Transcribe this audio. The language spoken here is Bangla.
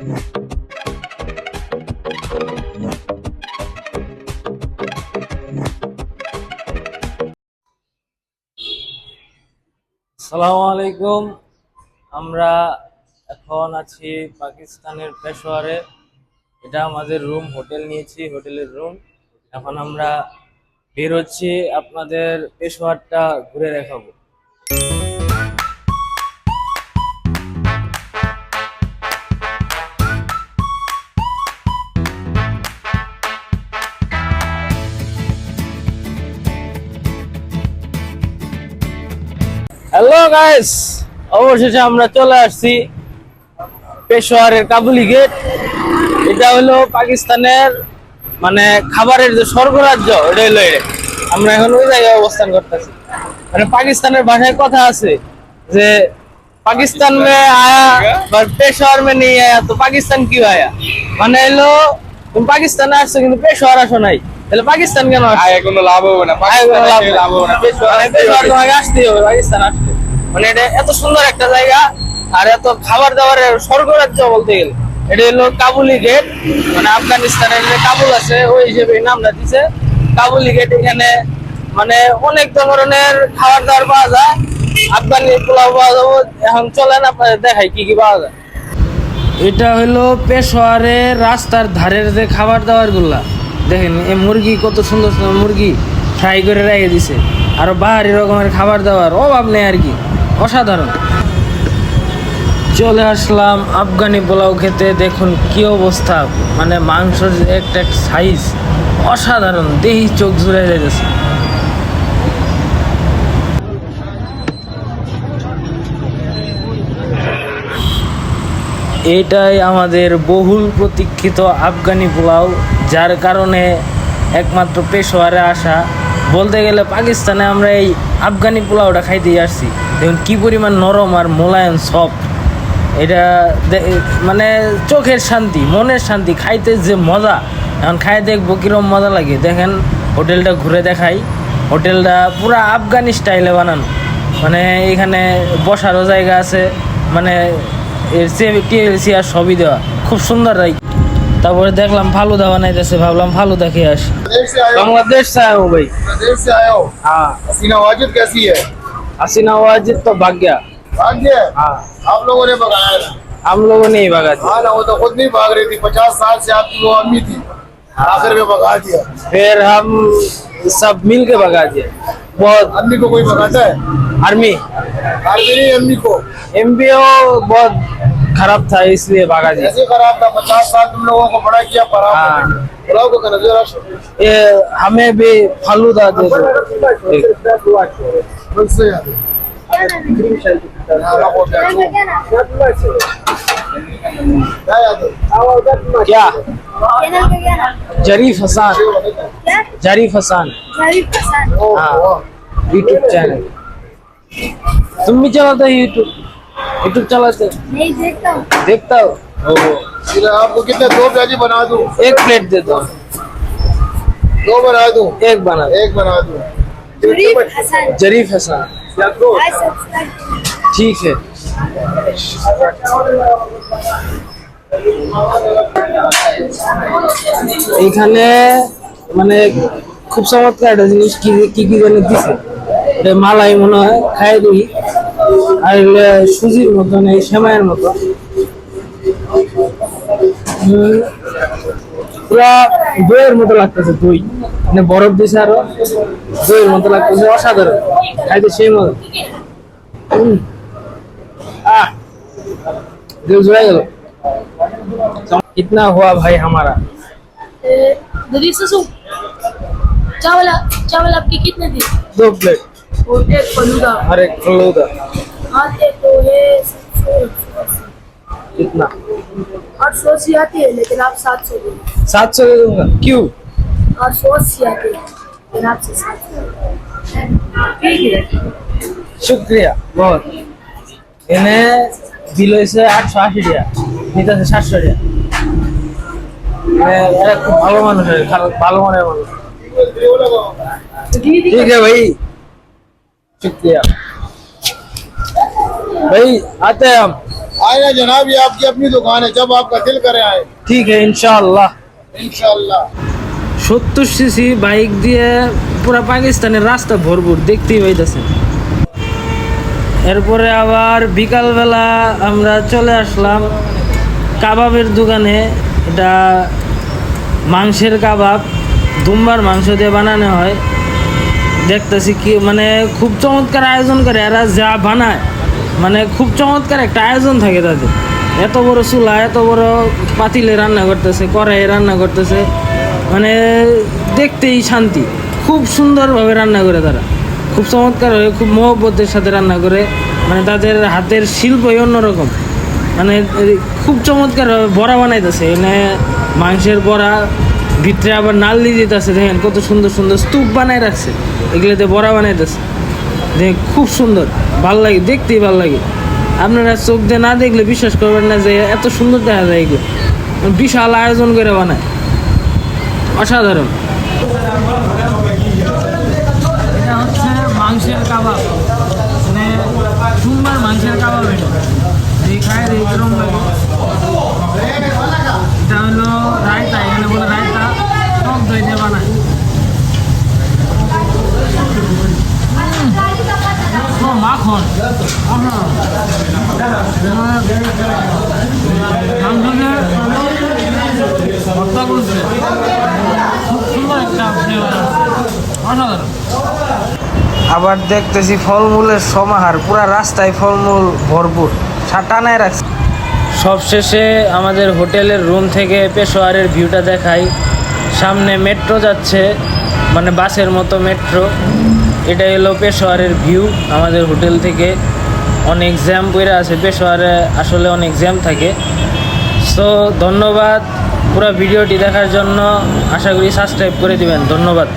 সালামু আলাইকুম। আমরা এখন আছি পাকিস্তানের পেশোয়ারে। এটা আমাদের রুম, হোটেল নিয়েছি, হোটেলের রুম। এখন আমরা বের হচ্ছি আপনাদের পেশোয়ারটা ঘুরে দেখাবো। হ্যালো গাইস অবশেষে আমরা চলে আসছি পেশোয়ারের কাবুলি গেট এটা হলো পাকিস্তানের মানে খাবারের যে স্বর্গরাজ্য এটা হলো এটা। আমরা এখন ওই জায়গায় অবস্থান করতেছি। মানে পাকিস্তানের ভাষায় কথা আছে যে পাকিস্তান মে আয়া বা পেশোয়ার মে নেই আয়া তো পাকিস্তান কি আয়া? মানে হলো তুমি পাকিস্তানে আসছো কিন্তু পেশোয়ার আসো নাই। তাহলে পাকিস্তান কেন আয় কোনো লাভ হবে না পাকিস্তানে লাভ হবে না। পেশোয়ার তোমাকে আসতেই হবে, পাকিস্তান আসতে। মানে এটা এত সুন্দর একটা জায়গা, আর এত খাবার দাবারের স্বর্গরাজ্য বলতে গেলে। এটা হলো কাবুলি গেট মানে আফগানিস্তানের যে কাবুল আছে, ওই হিসেবে নামটা দিছে। কাবুলি গেট এখানে মানে অনেক ধরনের খাবার দাবার পাওয়া যায়। আফগানি পোলাও পাওয়া যাব, এখন চলেন আপনাদের দেখাই কি কি পাওয়া যায়। এটা হলো পেশোয়ারের রাস্তার ধারের যে খাবার দাবারগুলা দেখেন, এই মুরগি কত সুন্দর সুন্দর মুরগি ফ্রাই করে রেখে দিছে। আর বাহারি রকমের খাবার দাবার, অভাব নেই আর কি। অসাধারণ। চলে আসলাম আফগানি পোলাও খেতে, দেখুন কি অবস্থা। মানে মাংসের একটা সাইজ অসাধারণ, দেহি চোখ জুড়ে যাইতেছে এটাই আমাদের বহুল প্রতীক্ষিত আফগানি পোলাও, যার কারণে একমাত্র পেশোয়ারে আসা। বলতে গেলে পাকিস্তানে আমরা এই আফগানি পোলাওটা খাইতেই আসছি। দেখুন কী পরিমাণ নরম আর মোলায়েম সফট। এটা মানে চোখের শান্তি মনের শান্তি খাইতে যে মজা। এখন খাই দেখব কিরম মজা লাগে। দেখেন হোটেলটা ঘুরে দেখাই। হোটেলটা পুরা আফগানি স্টাইলে বানানো। মানে এখানে বসারও জায়গা আছে। মানে এর সি আর সবই দেওয়া। খুব সুন্দর রাই তারপরে দেখলাম ফালুদা বানাইতেছে। ভাবলাম ফালুদা খেয়ে আসি। বাংলাদেশ আয়ো ভাই। বাংলাদেশ হ্যাঁ। हसीना वाजिद वाजिद तो भाग गया। भाग्य? है। हाँ आप लोगों ने भगाया था हम लोगों ने ही भगा दिया। हाँ ना वो तो खुद नहीं भाग रही थी। पचास साल से आपकी वो अम्मी थी। आखिर में भगा दिया। फिर हम सब मिल के भगा दिया। बहुत। अम्मी को कोई भगाता है? आर्मी। आर्मी नहीं अम्मी को। एमबीओ बहुत खराब था इसलिए भागा जी ऐसे खराब था पचास साल तुम लोगों को बड़ा किया पर हाँ। ये हमें भी फालू दे दो। क्या? जरीफ हसान। जरीफ हसान। हाँ। यूट्यूब चैनल तुम भी चलाते यूट्यूब यूट्यूब चलाते हो? नहीं देखता हूँ देखता हो ओ, फिर आपको कितने दो प्याजी बना दूं एक प्लेट दे दो दो बना दूं एक बना दो। एक बना दूं जरीफ हसन जरीफ हसान आज सब्सक्राइब ठीक है এখানে মানে খুব চমৎকার একটা জিনিস কি কি কি জানি দিছে এটা মালাই মনে হয় খাই দিই আর এগুলো সুজির মতন এই সেমাইয়ের মতো উম, পুরা দইয়ের মতো লাগতেছে দই মানে বরফ দিছে আরো দইয়ের মতো লাগতেছে অসাধারণ খাইতে সেই মতো উম। আহ दिल जुड़ा गया कितना हुआ भाई हमारा दरी ससु चावल चावल आपके कितने थे दो प्लेट और एक फलूदा और एक फलूदा आते तो है कितना आठ सौ अस्सी आती है लेकिन आप सात सौ दो सात सौ दे दूंगा क्यों आठ सौ अस्सी आती है लेकिन आपसे सात सौ ठीक है শুক্রিয়া বহুত এনে দিল হয়েছে আটশো আশি টাকা নিতেছে সাতশো টাকা মানে এরা খুব ভালো মানুষ হয়, খারাপ- ভালো মনের মানুষ ठीक है भाई शुक्रिया भाई आते हैं हम आए ना जनाब ये आपकी अपनी दुकान है जब आपका दिल करे आए ঠিক है ইনশাআল্লাহ इंशाल्लाह সত্তর সিসি বাইক দিয়ে পুরো পাকিস্তানের রাস্তা ভরপুর দেখতেই পাইতেছেন এরপরে আবার বিকালবেলা আমরা চলে আসলাম কাবাবের দোকানে এটা মাংসের কাবাব দুম্বার মাংস দিয়ে বানানো হয় দেখতেছি কি মানে খুব চমৎকার আয়োজন করে এরা যা বানায় মানে খুব চমৎকার একটা আয়োজন থাকে তাদের এত বড় চুলা, এত বড় পাতিলে রান্না করতেছে, কড়াইয়ে রান্না করতেছে। মানে দেখতেই শান্তি। খুব সুন্দরভাবে রান্না করে তারা। খুব চমৎকার হয়ে খুব মহব্বতের সাথে রান্না করে। মানে তাদের হাতের শিল্পই অন্যরকম। মানে খুব চমৎকার বড়া বানাইতেছে। এনে মাংসের বড়া, ভিতরে আবার নাল দিয়ে দিতেছে। দেখেন কত সুন্দর সুন্দর স্তূপ বানায় রাখছে। এগুলোতে বড়া বানাইতেছে। দেখ, খুব সুন্দর। ভালো লাগে, দেখতেই ভালো লাগে। আপনারা চোখ দিয়ে না দেখলে বিশ্বাস করবেন না যে এত সুন্দর দেখা যায় এগুলো। বিশাল আয়োজন করে বানায়। অসাধারণ। মাংসের কাবাব। মানে সোমবার মাংসের কাবাব এটা। খায় এই কিরম লাগে এটা হলো রায়তা এখানে বলে রায়তা টক দই দিয়ে বানায় উম, ও, মাখন আবার দেখতেছি ফলমূলের সমাহার, পুরা রাস্তায় ফলমূল ভরপুর। টানায় রাখছে। সবশেষে আমাদের হোটেলের রুম থেকে পেশোয়ারের ভিউটা দেখাই। সামনে মেট্রো যাচ্ছে মানে বাসের মতো মেট্রো। এটা হলো পেশোয়ারের ভিউ আমাদের হোটেল থেকে। অনেক জ্যাম পড়ে আছে, পেশোয়ারে আসলে অনেক জ্যাম থাকে। সো ধন্যবাদ পুরো ভিডিওটি দেখার জন্য। আশা করি সাবস্ক্রাইব করে দিবেন। ধন্যবাদ।